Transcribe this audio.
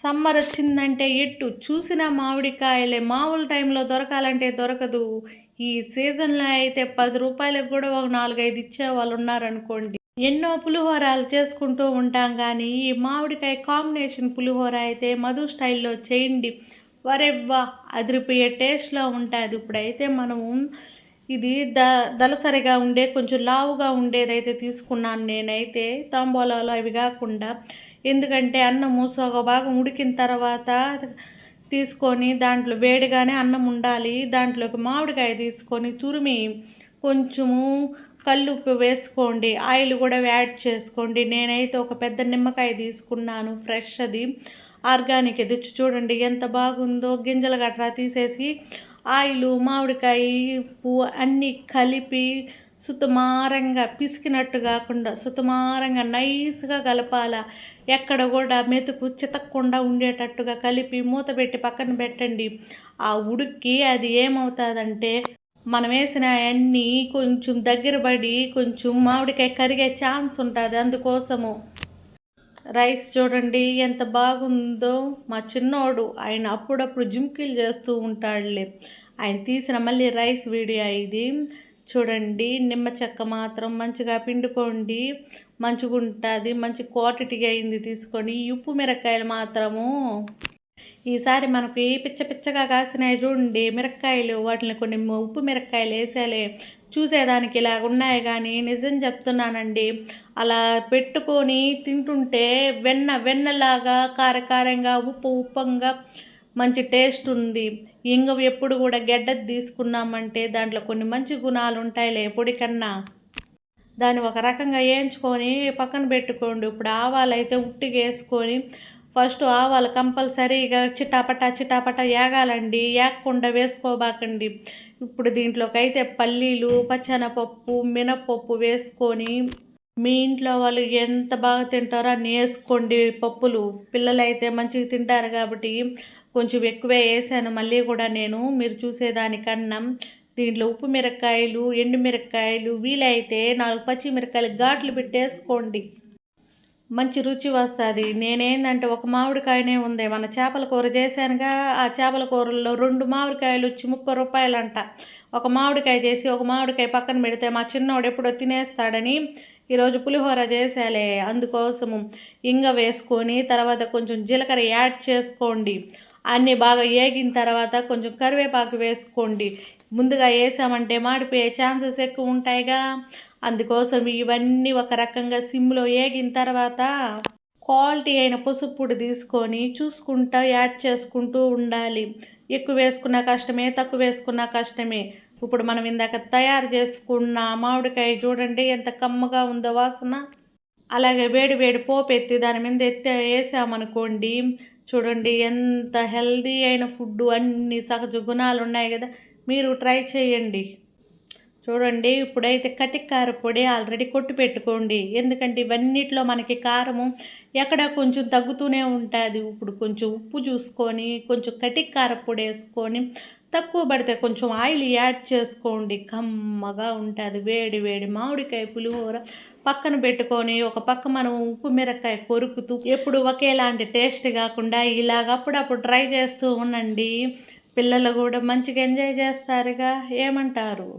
Summer వచ్చిందంటే ఎట్టు? చూసిన మామిడికాయలే మామూలు టైంలో దొరకాలంటే దొరకదు. ఈ సీజన్లో అయితే పది రూపాయలకు కూడా ఒక నాలుగైదు ఇచ్చే వాళ్ళు ఉన్నారనుకోండి ఎన్నో పులిహోరాలు చేసుకుంటూ ఉంటాం కానీ ఈ మామిడికాయ కాంబినేషన్ పులిహోర అయితే మధు స్టైల్లో చేయండి. వరెవ్వా అదిరిపోయే టేస్ట్లో ఉంటుంది. ఇప్పుడైతే మనము ఇది ద దలసరిగా ఉండే కొంచెం లావుగా ఉండేదైతే తీసుకున్నాను నేనైతే. తాంబూలాలు అవి కాకుండా ఎందుకంటే అన్నము సగ భాగం ఉడికిన తర్వాత తీసుకొని దాంట్లో వేడిగానే అన్నం ఉండాలి. దాంట్లోకి మామిడికాయ తీసుకొని తురిమి కొంచెము కల్లుప్పు వేసుకోండి. ఆయిల్ కూడా యాడ్ చేసుకోండి. నేనైతే ఒక పెద్ద నిమ్మకాయ తీసుకున్నాను ఫ్రెష్ అది. ఆర్గానిక్ తెచ్చి చూడండి ఎంత బాగుందో. గింజలు గట్రా తీసేసి ఆయిల్ మామిడికాయ ఉప్పు అన్నీ కలిపి సుతుమారంగా పిసికినట్టు కాకుండా సుతమారంగా నైస్గా కలపాల. ఎక్కడ కూడా మెతుకు చితక్కుండా ఉండేటట్టుగా కలిపి మూత పెట్టి పక్కన పెట్టండి. ఆ ఉడికి అది ఏమవుతుందంటే మనం వేసిన అన్నీ కొంచెం దగ్గర పడి కొంచెం మామిడికాయ కరిగే ఛాన్స్ ఉంటుంది. అందుకోసము రైస్ చూడండి ఎంత బాగుందో. మా చిన్నోడు ఆయన అప్పుడప్పుడు జిమ్కిల్ చేస్తూ ఉంటాడులే. ఆయన తీసిన మళ్ళీ రైస్ వీడియో ఇది. చూడండి నిమ్మ చెక్క మాత్రం మంచిగా పిండుకోండి. మంచిగా ఉంటుంది మంచి క్వాంటిటీగా అయింది తీసుకొని. ఉప్పు మిరకాయలు మాత్రము. ఈసారి మనకి పిచ్చ పిచ్చగా కాసినాయి చూడండి మిరక్కాయలు వాటిని కొన్ని ఉప్పు మిరక్కాయలు వేసేలే. చూసేదానికి ఇలా ఉన్నాయి కానీ నిజం చెప్తున్నానండి. అలా పెట్టుకొని తింటుంటే వెన్న వెన్నలాగా కారకారంగా ఉప్పు ఉప్పంగా మంచి టేస్ట్ ఉంది. ఇంగ ఎప్పుడు కూడా గెడ్డది తీసుకున్నామంటే దాంట్లో కొన్ని మంచి గుణాలు ఉంటాయిలే పొడికన్నా. దాన్ని ఒక రకంగా వేయించుకొని పక్కన పెట్టుకోండి. ఇప్పుడు ఆవాలు అయితే ఉట్టిగా వేసుకొని ఫస్ట్ ఆవాలు కంపల్సరీగా చిటాపట చిటాపట ఏగాలండి ఏగకుండా వేసుకోబాకండి. ఇప్పుడు దీంట్లోకి అయితే పల్లీలు పచ్చనపప్పు మినపప్పు వేసుకొని మీ ఇంట్లో వాళ్ళు ఎంత బాగా తింటారో అన్నీ వేసుకోండి పప్పులు. పిల్లలు అయితే మంచిగా తింటారు కాబట్టి కొంచెం ఎక్కువే వేసాను. మళ్ళీ కూడా నేను మీరు చూసేదానికన్నా దీంట్లో ఉప్పు మిరపకాయలు ఎండు మిరపకాయలు వీలైతే నాలుగు పచ్చి మిరపకాయలు ఘాట్లు పెట్టేసుకోండి. మంచి రుచి వస్తుంది. నేనేందంటే ఒక మామిడికాయనే ఉంది. మన చేపల కూర చేశానుగా ఆ చేపల కూరల్లో రెండు మామిడికాయలు వచ్చి ముప్పై రూపాయలంట. ఒక మామిడికాయ చేసి ఒక మామిడికాయ పక్కన పెడితే మా చిన్నోడు ఎప్పుడో తినేస్తాడని ఈరోజు పులిహోర చేసేలే అందుకోసము ఇంగ వేసుకొని తర్వాత కొంచెం జీలకర్ర యాడ్ చేసుకోండి. అన్నీ బాగా ఏగిన తర్వాత కొంచెం కరివేపాకు వేసుకోండి. ముందుగా వేసామంటే మాడిపోయే ఛాన్సెస్ ఎక్కువ ఉంటాయిగా. అందుకోసం ఇవన్నీ ఒక రకంగా సిమ్లో ఏగిన తర్వాత క్వాలిటీ అయిన పసుపుడు తీసుకొని చూసుకుంటూ యాడ్ చేసుకుంటూ ఉండాలి. ఎక్కువ వేసుకున్న కష్టమే తక్కువ వేసుకున్న కష్టమే. ఇప్పుడు మనం ఇందాక తయారు చేసుకున్న మామిడికాయ చూడండి ఎంత కమ్మగా ఉందో వాసన. అలాగే వేడి వేడి పోపు ఎత్తి దాని మీద ఎత్తి వేసామనుకోండి చూడండి ఎంత హెల్దీ అయిన ఫుడ్ అన్ని సహజ గుణాలు ఉన్నాయి కదా మీరు ట్రై చేయండి. చూడండి ఇప్పుడైతే కటిక్ కార పొడి ఆల్రెడీ కొట్టు పెట్టుకోండి. ఎందుకంటే ఇవన్నిట్లో మనకి కారము ఎక్కడ కొంచెం తగ్గుతూనే ఉంటుంది. ఇప్పుడు కొంచెం ఉప్పు చూసుకొని కొంచెం కటిక్ కార పొడి వేసుకొని తక్కువ పడితే కొంచెం ఆయిల్ యాడ్ చేసుకోండి. కమ్మగా ఉంటుంది. వేడి వేడి మామిడికాయ పులిహోర పక్కన పెట్టుకొని ఒక పక్క మనం ఉప్పు మిరకాయ కొరుకుతూ ఎప్పుడు ఒకేలాంటి టేస్ట్ కాకుండా ఇలాగ అప్పుడప్పుడు ట్రై చేస్తూ ఉండండి. పిల్లలు కూడా మంచిగా ఎంజాయ్ చేస్తారుగా. ఏమంటారు?